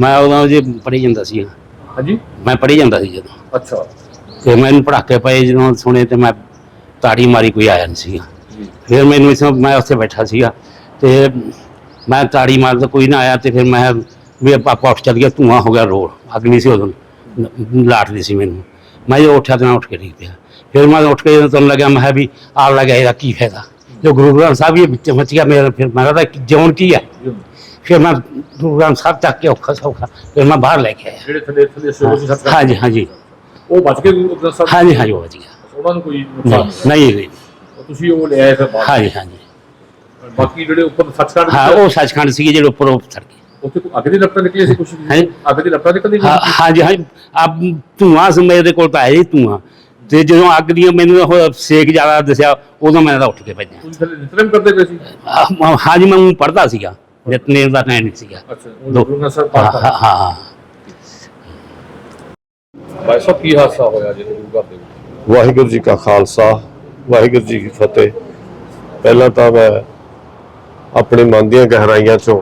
ਮੈਂ ਉਦੋਂ ਜੀ ਪੜ੍ਹੀ ਜਾਂਦਾ ਸੀ। ਹਾਂਜੀ? ਮੈਂ ਪੜ੍ਹੀ ਜਾਂਦਾ ਸੀ ਜਦੋਂ। ਅੱਛਾ। ਤੇ ਮੈਨੂੰ ਪੜਾਕੇ ਪਏ ਜਦੋਂ ਸੁਣੇ ਤੇ ਮੈਂ ਤਾੜੀ ਮਾਰੀ ਕੋਈ ਆਇਆ ਨਹੀਂ ਜੀ। ਫਿਰ ਮੈਨੂੰ ਇਸ ਮੈਂ ਉੱਥੇ ਬੈਠਾ ਸੀਗਾ ਤੇ ਮੈਂ ਤਾੜੀ ਮਾਰਦਾ ਕੋਈ ਨਾ ਆਇਆ ਤੇ ਫਿਰ ਮੈਂ ਵੀ ਆਪਾਂ ਉੱਠ ਚੱਲ ਗਿਆ ਧੂਆਂ ਹੋ ਗਿਆ ਰੋਡ ਅੱਗ ਨਹੀਂ ਸੀ ਉਦੋਂ ਲਾਟਦੀ ਸੀ ਮੈਨੂੰ। ਮੈਂ ਜਦੋਂ ਉੱਠਿਆ ਤੇ ਮੈਂ ਉੱਠ ਕੇ ਡਿੱਗ ਪਿਆ। ਫਿਰ ਮੈਂ ਉੱਠ ਕੇ ਜਦੋਂ ਲੱਗਿਆ ਮੈਂ ਕਿਹਾ ਵੀ ਆਗ ਲੱਗਿਆ ਇਹਦਾ ਕੀ ਫਾਇਦਾ? ਜੋ ਗੁਰੂ ਗ੍ਰੰਥ ਸਾਹਿਬ ਇਹ ਵਿੱਚ ਮਚ ਗਿਆ ਮੇਰਾ ਫਿਰ ਮੈਂ ਕਹਿੰਦਾ ਜਿਉਣ ਕੀ ਹੈ? ਫਿਰ ਮੈਂ ਗੁਰੂ ਗ੍ਰੰਥ ਸਾਹਿਬ ਚੱਕ ਕੇ ਔਖਾ ਸੌਖਾ ਫਿਰ ਮੈਂ ਬਾਹਰ ਲੈ ਕੇ ਆਇਆ। ਜਿਹੜੇ ਥੱਲੇ ਥੱਲੇ ਸੋਚ ਸੀ ਸੱਚ ਹਾਂਜੀ ਹਾਂਜੀ ਉਹ ਬਚ ਕੇ ਗੁਰੂ ਗ੍ਰੰਥ ਸਾਹਿਬ? ਹਾਂਜੀ ਹਾਂਜੀ ਉਹ ਵਜ ਗਿਆ। ਉਹਨਾਂ ਨੂੰ ਕੋਈ ਨੁਕਸਾਨ ਨਹੀਂ ਨਹੀਂ। ਤੁਸੀਂ ਉਹ ਲੈ ਆਏ ਫਿਰ ਬਾਹਰ। ਹਾਂਜੀ ਹਾਂਜੀ ਬਾਕੀ ਜਿਹੜੇ ਉੱਪਰ ਸੱਚਖੰਡ ਹਾਂ ਉਹ ਸੱਚਖੰਡ ਸੀਗੇ ਜਿਹੜੇ ਉੱਪਰ ਉਹ ਸੜ ਗਏ। ਉੱਥੇ ਕੋਈ ਅੱਗ ਦੀ ਲਪਟਾਂ ਨਿਕਲੀ ਸੀ ਕੁਛ ਹੈਂ? ਅੱਗ ਦੀ ਲਪਟਾਂ ਨਿਕਲਦੀ ਹਾਂ ਹਾਂਜੀ ਹਾਂਜੀ ਅਬ ਧੂਆਂ ਸੀ ਮੇਰੇ ਕੋਲ ਤਾਂ ਹੈ ਧੂਆਂ। ਤੇ ਜਦੋਂ ਅੱਗ ਦੀਆਂ ਮੈਨੂੰ ਉਹ ਸੇਕ ਜ਼ਿਆਦਾ ਦਿਸਿਆ ਉਦੋਂ ਮੈਂ ਤਾਂ ਉੱਠ ਕੇ ਭੱਜਿਆ ਤੁਸੀਂ ਥੱਲੇ ਨਿਤਰਮ ਕਰਦੇ ਪਏ ਸੀ? ਹਾਂਜੀ ਮੈਂ ਪੜਦਾ ਸੀਗਾ। ਨਿਤਨੇਮ ਦਾ ਨਹੀਂ ਸੀਗਾ। ਅੱਛਾ ਉਹ ਦੋ- ਗੁਰੂ ਸਾਹਿਬ ਹਾਂ ਹਾਂ ਹਾਂ ਭਾਈ ਸਾਹਿਬ ਕੀ ਹਾਦਸਾ ਹੋਇਆ ਜੀ ਗੁਰੂ ਘਰ ਦੇ ਵਿੱਚ? ਵਾਹਿਗੁਰੂ ਜੀ ਕਾ ਖਾਲਸਾ ਵਾਹਿਗੁਰੂ ਜੀ ਕੀ ਫਤਿਹ। ਪਹਿਲਾਂ ਤਾਂ ਮੈਂ ਆਪਣੇ ਮਨ ਦੀਆਂ ਗਹਿਰਾਈਆਂ ਚੋਂ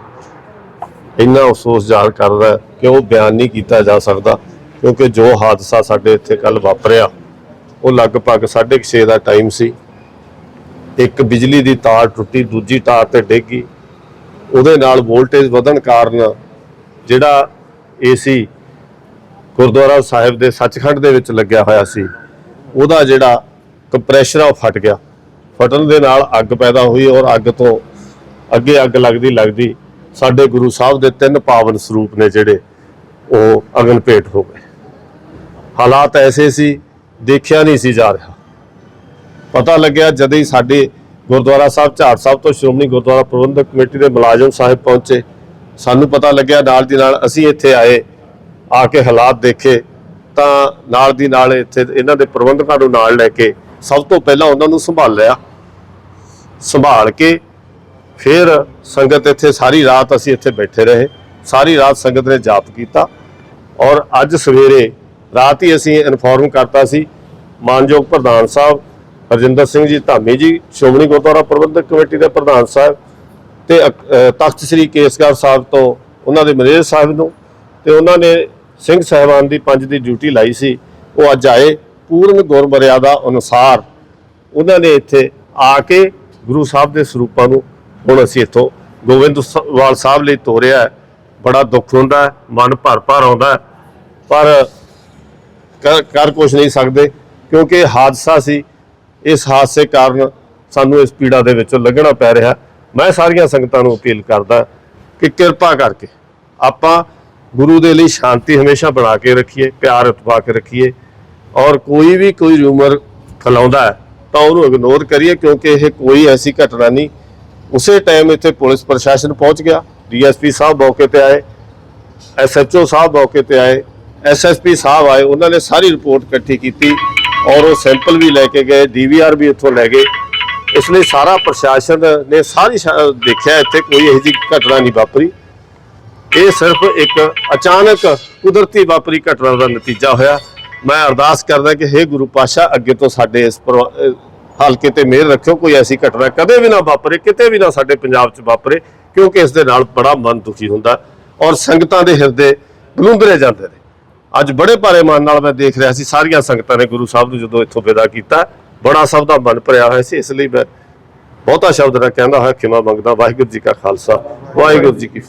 ਇੰਨਾ ਅਫਸੋਸ ਜ਼ਾਹਰ ਕਰਦਾ ਕਿ ਉਹ ਬਿਆਨ ਨਹੀਂ ਕੀਤਾ ਜਾ ਸਕਦਾ ਕਿਉਂਕਿ ਜੋ ਹਾਦਸਾ ਸਾਡੇ ਇੱਥੇ ਕੱਲ ਵਾਪਰਿਆ ਉਹ ਲਗਭਗ 6:30 ਦਾ ਟਾਈਮ ਸੀ। ਇੱਕ ਬਿਜਲੀ ਦੀ ਤਾਰ ਟੁੱਟੀ ਦੂਜੀ ਤਾਰ ਤੇ ਡਿੱਗ ਗਈ। ਉਹਦੇ ਨਾਲ ਵੋਲਟੇਜ ਵਧਣ ਕਾਰਨ ਜਿਹੜਾ ਏਸੀ ਗੁਰਦੁਆਰਾ ਸਾਹਿਬ ਦੇ ਸੱਚਖੰਡ ਦੇ ਵਿੱਚ ਲੱਗਿਆ ਹੋਇਆ ਸੀ, ਉਹਦਾ ਜਿਹੜਾ ਕੰਪਰੈਸ਼ਰ ਆ ਉਹ ਫਟ ਗਿਆ। ਫਟਣ ਦੇ ਨਾਲ ਅੱਗ ਪੈਦਾ ਹੋਈ ਔਰ ਅੱਗ ਤੋਂ ਅੱਗੇ ਅੱਗ ਲੱਗਦੀ ਲੱਗਦੀ ਸਾਡੇ ਗੁਰੂ ਸਾਹਿਬ ਦੇ ਤਿੰਨ ਪਾਵਨ ਸਰੂਪ ਨੇ ਜਿਹੜੇ ਉਹ ਅਗਨ ਭੇਟ ਹੋ ਗਏ। ਹਾਲਾਤ ਐਸੇ ਸੀ, ਦੇਖਿਆ ਨਹੀਂ ਸੀ ਜਾ ਰਿਹਾ। ਪਤਾ ਲੱਗਿਆ ਜਦ ਹੀ ਸਾਡੇ ਗੁਰਦੁਆਰਾ ਸਾਹਿਬ, ਝਾੜ ਸਾਹਿਬ ਤੋਂ ਸ਼੍ਰੋਮਣੀ ਗੁਰਦੁਆਰਾ ਪ੍ਰਬੰਧਕ ਕਮੇਟੀ ਦੇ ਮੁਲਾਜ਼ਮ ਸਾਹਿਬ ਪਹੁੰਚੇ। ਸਾਨੂੰ ਪਤਾ ਲੱਗਿਆ ਨਾਲ ਦੀ ਨਾਲ ਅਸੀਂ ਇੱਥੇ ਆਏ, ਆ ਕੇ ਹਾਲਾਤ ਦੇਖੇ। ਤਾਂ ਨਾਲ ਦੀ ਨਾਲ ਇੱਥੇ ਇਹਨਾਂ ਦੇ ਪ੍ਰਬੰਧਕਾਂ ਨੂੰ ਨਾਲ ਲੈ ਕੇ ਸਭ ਤੋਂ ਪਹਿਲਾਂ ਉਹਨਾਂ ਨੂੰ ਸੰਭਾਲ ਲਿਆ। ਸੰਭਾਲ ਕੇ ਫਿਰ ਸੰਗਤ ਇੱਥੇ ਸਾਰੀ ਰਾਤ ਅਸੀਂ ਇੱਥੇ ਬੈਠੇ ਰਹੇ। ਸਾਰੀ ਰਾਤ ਸੰਗਤ ਨੇ ਜਾਪ ਕੀਤਾ ਔਰ ਅੱਜ ਸਵੇਰੇ ਰਾਤ ਹੀ ਅਸੀਂ ਇਨਫੋਰਮ ਕਰਤਾ ਸੀ, ਮਾਨਯੋਗ ਪ੍ਰਧਾਨ ਸਾਹਿਬ ਹਰਜਿੰਦਰ ਸਿੰਘ ਜੀ ਧਾਮੀ ਜੀ, ਸ਼੍ਰੋਮਣੀ ਗੁਰਦੁਆਰਾ ਪ੍ਰਬੰਧਕ ਕਮੇਟੀ ਦੇ ਪ੍ਰਧਾਨ ਸਾਹਿਬ ਤੇ ਅਕ- ਤਖਤ ਸ੍ਰੀ ਕੇਸਗੜ੍ਹ ਸਾਹਿਬ ਤੋਂ ਉਹਨਾਂ ਦੇ ਮੈਨੇਜਰ ਸਾਹਿਬ ਨੂੰ ਤੇ ਉਹਨਾਂ ਨੇ ਸਿੰਘ ਸਾਹਿਬਾਨ ਦੀ ਪੰਜ ਦੀ ਡਿਊਟੀ ਲਾਈ ਸੀ। ਉਹ ਅੱਜ ਆਏ ਪੂਰਨ ਗੁਰਮਰਿਆਦਾ ਅਨੁਸਾਰ। ਉਹਨਾਂ ਨੇ ਇੱਥੇ ਆ ਕੇ ਗੁਰੂ ਸਾਹਿਬ ਦੇ ਸਰੂਪਾਂ ਨੂੰ ਹੁਣ ਅਸੀਂ ਇੱਥੋਂ ਗੋਬਿੰਦਵਾਲ ਸਾਹਿਬ ਲਈ ਤੋਰਿਆ ਬੜਾ ਦੁੱਖ ਹੁੰਦਾ ਮਨ ਭਰ ਭਰ ਆਉਂਦਾ ਪਰ ਕਰ ਕਰ ਕੁਝ ਨਹੀਂ ਸਕਦੇ, ਕਿਉਂਕਿ ਹਾਦਸਾ ਸੀ। ਇਸ ਹਾਦਸੇ ਕਾਰਨ ਸਾਨੂੰ ਇਸ ਪੀੜਾ ਦੇ ਵਿੱਚੋਂ ਲੱਗਣਾ ਪੈ ਰਿਹਾ। ਮੈਂ ਸਾਰੀਆਂ ਸੰਗਤਾਂ ਨੂੰ ਅਪੀਲ ਕਰਦਾ ਕਿ ਕਿਰਪਾ ਕਰਕੇ ਆਪਾਂ ਗੁਰੂ ਦੇ ਲਈ ਸ਼ਾਂਤੀ ਹਮੇਸ਼ਾ ਬਣਾ ਕੇ ਰੱਖੀਏ, ਪਿਆਰ ਉਤਪਾ ਕੇ ਰੱਖੀਏ ਔਰ ਕੋਈ ਵੀ ਕੋਈ ਰੂਮਰ ਫੈਲਾਉਂਦਾ ਹੈ ਤਾਂ ਉਹਨੂੰ ਇਗਨੋਰ ਕਰੀਏ ਕਿਉਂਕਿ ਇਹ ਕੋਈ ਐਸੀ ਘਟਨਾ ਨਹੀਂ। ਉਸੇ ਟਾਈਮ ਇੱਥੇ ਪੁਲਿਸ ਪ੍ਰਸ਼ਾਸਨ ਪਹੁੰਚ ਗਿਆ, ਡੀਐਸਪੀ ਸਾਹਿਬ ਮੌਕੇ ਤੇ ਆਏ, ਐਸਐਚਓ ਸਾਹਿਬ ਮੌਕੇ ਤੇ ਆਏ, ਐਸਐਸਪੀ ਸਾਹਿਬ ਆਏ, ਉਹਨਾਂ ਨੇ ਸਾਰੀ ਰਿਪੋਰਟ ਇਕੱਠੀ ਕੀਤੀ। ਔਰ ਉਹ ਸੈਂਪਲ ਵੀ ਲੈ ਕੇ ਗਏ ਡੀਵੀਆਰ ਵੀ ਇੱਥੋਂ ਲੈ ਗਏ। ਇਸ ਲਈ ਸਾਰਾ ਪ੍ਰਸ਼ਾਸਨ ਨੇ ਸਾਰੀ ਸ਼ਾ- ਦੇਖਿਆ ਇੱਥੇ ਕੋਈ ਇਹੋ ਜਿਹੀ ਘਟਨਾ ਨਹੀਂ ਵਾਪਰੀ। ਇਹ ਸਿਰਫ ਇੱਕ ਅਚਾਨਕ ਕੁਦਰਤੀ ਵਾਪਰੀ ਘਟਨਾ ਦਾ ਨਤੀਜਾ ਹੋਇਆ। ਮੈਂ ਅਰਦਾਸ ਕਰਦਾ ਕਿ हे ਗੁਰੂ ਪਾਸ਼ਾ ਅੱਗੇ ਤੋਂ ਸਾਡੇ ਇਸ ਪਰਿਵਾ- ਹਲਕੇ ਤੇ ਮਿਹਰ ਰੱਖਿਓ, ਕੋਈ ਐਸੀ ਘਟਨਾ ਕਦੇ ਵੀ ਨਾ ਵਾਪਰੇ, ਕਿਤੇ ਵੀ ਨਾ ਸਾਡੇ ਪੰਜਾਬ 'ਚ ਵਾਪਰੇ, ਕਿਉਂਕਿ ਇਸ ਦੇ ਨਾਲ ਬੜਾ ਮਨ ਦੁਖੀ ਹੁੰਦਾ। ਔਰ ਸੰਗਤਾਂ ਦੇ ਹਿਰਦੇ ਬਲੁੰਦਰੇ ਜਾਂਦੇ ਨੇ। ਅੱਜ ਬੜੇ ਭਾਰੇ ਮਨ ਨਾਲ ਮੈਂ ਦੇਖ ਰਿਹਾ ਸੀ, ਸਾਰੀਆਂ ਸੰਗਤਾਂ ਨੇ ਗੁਰੂ ਸਾਹਿਬ ਨੂੰ ਜਦੋਂ ਇੱਥੋਂ ਵਿਦਾ ਕੀਤਾ, ਬੜਾ ਸਭ ਦਾ ਮਨ ਭਰਿਆ ਹੋਇਆ ਸੀ, ਇਸ ਲਈ ਮੈਂ ਬਹੁਤਾ ਸ਼ਬਦ ਨਾ ਕਹਿੰਦਾ ਹੋਇਆ ਖਿਮਾ ਮੰਗਦਾ, ਵਾਹਿਗੁਰੂ ਜੀ ਕਾ ਖਾਲਸਾ, ਵਾਹਿਗੁਰੂ ਜੀ ਕੀ ਫਤਿਹ।